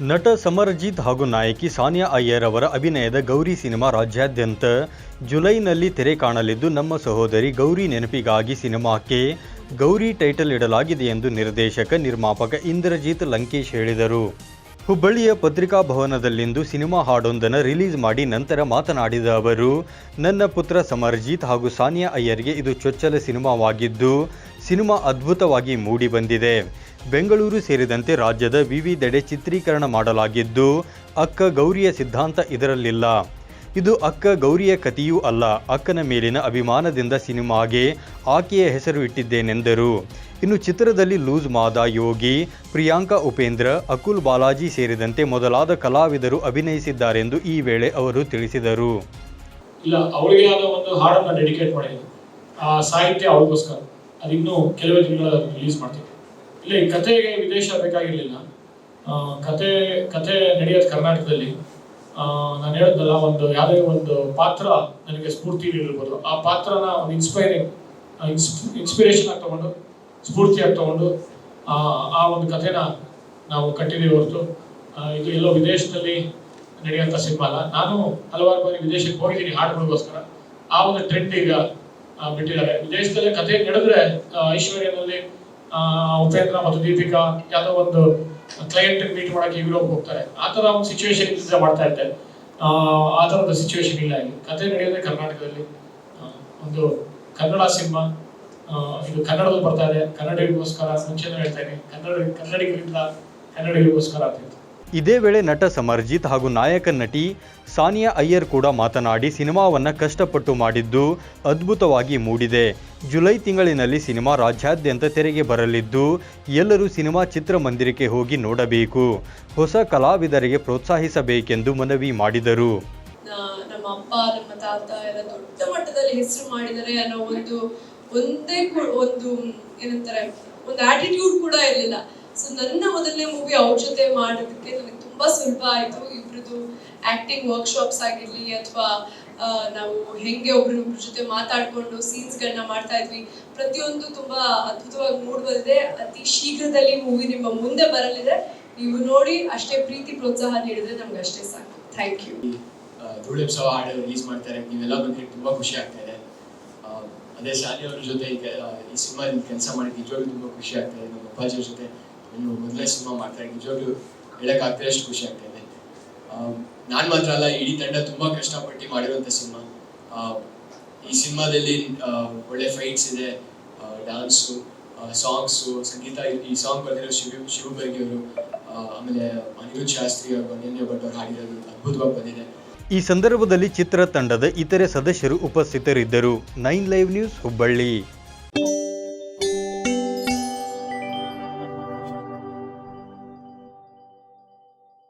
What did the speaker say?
ನಟ ಸಮರ್ಜಿತ್ ಹಾಗೂ ನಾಯಕಿ ಸಾನಿಯಾ ಅಯ್ಯರ್ ಅವರ ಅಭಿನಯದ ಗೌರಿ ಸಿನಿಮಾ ರಾಜ್ಯಾದ್ಯಂತ ಜುಲೈನಲ್ಲಿ ತೆರೆ ಕಾಣಲಿದ್ದು, ನಮ್ಮ ಸಹೋದರಿ ಗೌರಿ ನೆನಪಿಗಾಗಿ ಸಿನಿಮಾಕ್ಕೆ ಗೌರಿ ಟೈಟಲ್ ಇಡಲಾಗಿದೆ ಎಂದು ನಿರ್ದೇಶಕ, ನಿರ್ಮಾಪಕ ಇಂದ್ರಜಿತ್ ಲಂಕೇಶ್ ಹೇಳಿದರು. ಹುಬ್ಬಳ್ಳಿಯ ಪತ್ರಿಕಾ ಭವನದಲ್ಲಿಂದು ಸಿನಿಮಾ ಹಾಡೊಂದನ್ನು ರಿಲೀಸ್ ಮಾಡಿ ನಂತರ ಮಾತನಾಡಿದ ಅವರು, ನನ್ನ ಪುತ್ರ ಸಮರ್ಜಿತ್ ಹಾಗೂ ಸಾನಿಯಾ ಅಯ್ಯರ್ಗೆ ಇದು ಚೊಚ್ಚಲ ಸಿನಿಮಾವಾಗಿದ್ದು ಸಿನಿಮಾ ಅದ್ಭುತವಾಗಿ ಮೂಡಿಬಂದಿದೆ. ಬೆಂಗಳೂರು ಸೇರಿದಂತೆ ರಾಜ್ಯದ ವಿವಿಧೆಡೆ ಚಿತ್ರೀಕರಣ ಮಾಡಲಾಗಿದ್ದು, ಅಕ್ಕ ಗೌರಿಯ ಸಿದ್ಧಾಂತ ಇದರಲ್ಲಿಲ್ಲ. ಇದು ಅಕ್ಕ ಗೌರಿಯ ಕಥೆಯೂ ಅಲ್ಲ, ಅಕ್ಕನ ಮೇಲಿನ ಅಭಿಮಾನದಿಂದ ಸಿನಿಮಾಗೆ ಆಕೆಯ ಹೆಸರು ಇಟ್ಟಿದ್ದೇನೆಂದರು. ಇನ್ನು ಚಿತ್ರದಲ್ಲಿ ಲೂಸ್ ಮಾದ, ಯೋಗಿ, ಪ್ರಿಯಾಂಕಾ ಉಪೇಂದ್ರ, ಅಕುಲ್ ಬಾಲಾಜಿ ಸೇರಿದಂತೆ ಮೊದಲಾದ ಕಲಾವಿದರು ಅಭಿನಯಿಸಿದ್ದಾರೆಂದು ಈ ವೇಳೆ ಅವರು ತಿಳಿಸಿದರು. ಇಲ್ಲ, ಅವಳಿಗೆ ಒಂದು ಹಾಡನ್ನು ಡೆಡಿಕೇಟ್ ಮಾಡಿದ್ದೀನಿ. ಆ ಸಾಹಿತ್ಯ ಅವಳಿಗೋಸ್ಕರ. ಅದಿನ್ನೂ ಕೆಲವೇ ತಿಂಗಳ ರಿಲೀಸ್ ಮಾಡ್ತೀವಿ ಇಲ್ಲಿ ಕಥೆಗೆ ವಿದೇಶ ಬೇಕಾಗಿರಲಿಲ್ಲ. ಕತೆ ಕತೆ ನಡೆಯೋದು ಕರ್ನಾಟಕದಲ್ಲಿ ನಾನು ಹೇಳಿದ್ನಲ್ಲ ಒಂದು ಯಾವುದೇ ಒಂದು ಪಾತ್ರ ನನಗೆ ಸ್ಫೂರ್ತಿ ನೀಡಿರ್ಬೋದು. ಆ ಪಾತ್ರನ ಒಂದು ಇನ್ಸ್ಪೈರಿಂಗ್ ಇನ್ಸ್ಪಿರೇಷನ್ ಆಗಿ ತಗೊಂಡು ಸ್ಫೂರ್ತಿಯಾಗಿ ತಗೊಂಡು, ಆ ಒಂದು ಕಥೆನ ನಾವು ಕಟ್ಟಿದ್ದೀವಿ ಹೊರತು. ಇದು ಎಲ್ಲೋ ವಿದೇಶದಲ್ಲಿ ನಡೆಯುವಂಥ ಸಿನಿಮಾ ಅಲ್ಲ. ನಾನು ಹಲವಾರು ಬಾರಿ ವಿದೇಶಕ್ಕೆ ಹೋಗಿದ್ದೀನಿ ಹಾಡುಗಳಿಗೋಸ್ಕರ. ಆ ಒಂದು ಟ್ರೆಂಡ್ ಈಗ ಬಿಟ್ಟಿದ್ದಾರೆ. ವಿದೇಶದಲ್ಲಿ ಕಥೆ ನಡೆದ್ರೆ ಐಶ್ವರ್ಯದಲ್ಲಿ ಉಪೇಂದ್ರ ಮತ್ತು ದೀಪಿಕಾ ಯಾವುದೋ ಒಂದು ಕ್ಲೈಂಟ್ ಮೀಟ್ ಮಾಡಕ್ಕೆ ಯುರೋಪ್ ಹೋಗ್ತಾರೆ. ಆ ಥರ ಒಂದು ಸಿಚುವೇಶನ್ ಇದ್ದರೆ ಮಾಡ್ತಾ ಇದ್ದೆ. ಆ, ಒಂದು ಸಿಚುವೇಶನ್ ಇಲ್ಲ ಇಲ್ಲಿ. ಕಥೆ ನಡೆಯೋದೇ ಕರ್ನಾಟಕದಲ್ಲಿ ಒಂದು ಕನ್ನಡ ಸಿನಿಮಾ. ಇದು ಕನ್ನಡದಲ್ಲಿ ಬರ್ತಾ ಇದೆ. ಕನ್ನಡಿಗರಿಗೋಸ್ಕರ ಮುಂಚೆನೂ ಹೇಳ್ತಾ ಇದ್ದೀನಿ. ಕನ್ನಡ ಕನ್ನಡಿಗರಿಂದ ಕನ್ನಡಿಗರಿಗೋಸ್ಕರ ಆಗ್ತಿತ್ತು ಇದೇ ವೇಳೆ ನಟ ಸಮರ್ಜಿತ್ ಹಾಗೂ ನಾಯಕ ನಟಿ ಸಾನಿಯಾ ಅಯ್ಯರ್ ಕೂಡ ಮಾತನಾಡಿ ಸಿನಿಮಾವನ್ನು ಕಷ್ಟಪಟ್ಟು ಮಾಡಿದ್ದು ಅದ್ಭುತವಾಗಿ ಮೂಡಿದೆ. ಜುಲೈ ತಿಂಗಳಿನಲ್ಲಿ ಸಿನಿಮಾ ರಾಜ್ಯಾದ್ಯಂತ ತೆರೆಗೆ ಬರಲಿದ್ದು, ಎಲ್ಲರೂ ಸಿನಿಮಾ ಚಿತ್ರಮಂದಿರಕ್ಕೆ ಹೋಗಿ ನೋಡಬೇಕು. ಹೊಸ ಕಲಾವಿದರಿಗೆ ಪ್ರೋತ್ಸಾಹಿಸಬೇಕೆಂದು ಮನವಿ ಮಾಡಿದರು. ನಮ್ಮ ಅಪ್ಪ, ನಮ್ಮ ತಾತ ಎಲ್ಲ ದೊಡ್ಡ ಮಟ್ಟದಲ್ಲಿ ಹೆಸರು ಮಾಡಿದರೆ ಅನ್ನೋ ಒಂದು, ಒಂದೇ ಒಂದು ಏನಂತಾರೆ, ಒಂದು ಆಟಿಟ್ಯೂಡ್ ಕೂಡ ಇರಲಿಲ್ಲ. ಸೊ ನನ್ನ ಮೊದಲನೇ ಮೂವಿ ಅವ್ರ ಜೊತೆ ಮಾಡೋದಕ್ಕೆ ನನಗೆ ತುಂಬಾ ಸುಲಭ ಆಯ್ತು. ಇಬ್ರದ್ದು ಆಕ್ಟಿಂಗ್ ವರ್ಕ್ಶಾಪ್ಸ್ ಆಗಿರಲಿ ಅಥವಾ ನಾವು ಹೆಂಗೆ ಒಬ್ರೊಬ್ರ ಜೊತೆ ಮಾತಾಡ್ಕೊಂಡು ಸೀನ್ಸ್ಗಳನ್ನ ಮಾಡ್ತಾ ಇದ್ವಿ. ಪ್ರತಿಯೊಂದು ತುಂಬಾ ಅದ್ಭುತವಾಗಿ ಮೂಡ್ ಬಂದಿದೆ. ಅತಿ ಶೀಘ್ರದಲ್ಲಿ ಮೂವಿ ನಿಮ್ಮ ಮುಂದೆ ಬರಲಿದೆ. ನೀವು ನೋಡಿ ಅಷ್ಟೇ ಪ್ರೀತಿ ಪ್ರೋತ್ಸಾಹ ನೀಡಿದ್ರೆ ನಮ್ಗೆ ಅಷ್ಟೇ ಸಾಕು. ಥ್ಯಾಂಕ್ ಯು ಧೂಳು ಎಬ್ಸವ ಹಾಡು ರಿಲೀಸ್ ಮಾಡ್ತಾರೆ. ನೀವೆಲ್ಲ ಬಂದ್ರೆ ತುಂಬಾ ಖುಷಿ ಆಗ್ತಾ ಇದೆ. ಅದೇ ಶಾಲೆಯವ್ರ ಜೊತೆ ಈ ಸಿನಿಮಾ ಕೆಲಸ ಮಾಡಿ ನಿಜವಾಗ್ಲೂ ತುಂಬಾ ಖುಷಿ ಆಗ್ತಾ ಇದೆ. ನಮ್ಮ ಅಪ್ಪಾಜಿಯವ್ರ ಜೊತೆ ಇನ್ನು ಮೊದಲೇ ಸಿನಿಮಾ ಮಾಡ್ತಾ ನಿಜವಾಗ್ಲೂ ಹೇಳಕ್ಕಾಗ್ತದೆ ಅಷ್ಟು ಖುಷಿ ಆಗ್ತಾ ಇದೆ ಆ, ನಾನ್ ಮಾತ್ರ ಅಲ್ಲ ಇಡೀ ತಂಡ ತುಂಬಾ ಕಷ್ಟಪಟ್ಟು ಮಾಡಿರುವಂತ ಸಿನಿಮಾ. ಈ ಸಿನಿಮಾದಲ್ಲಿ ಒಳ್ಳೆ ಫೈಟ್ಸ್ ಇದೆ ಡ್ಯಾನ್ಸು ಸಾಂಗ್ಸು ಸಂಗೀತ ಈ- ಸಾಂಗ್ ಬರೆದಿರೋ ಶಿವ ಶಿವಬರ್ಗಿ ಅವರು ಆಮೇಲೆ ಅನಿರುದ್ಧ ಶಾಸ್ತ್ರಿ ಅವರು ಅನನ್ಯ ಭಟ್ ಹಾಡಿರೋದು ಅದ್ಭುತವಾಗಿ ಬಂದಿದೆ. ಈ ಸಂದರ್ಭದಲ್ಲಿ ಚಿತ್ರತಂಡದ ಇತರೆ ಸದಸ್ಯರು ಉಪಸ್ಥಿತರಿದ್ದರು. Nine live news Hubballi.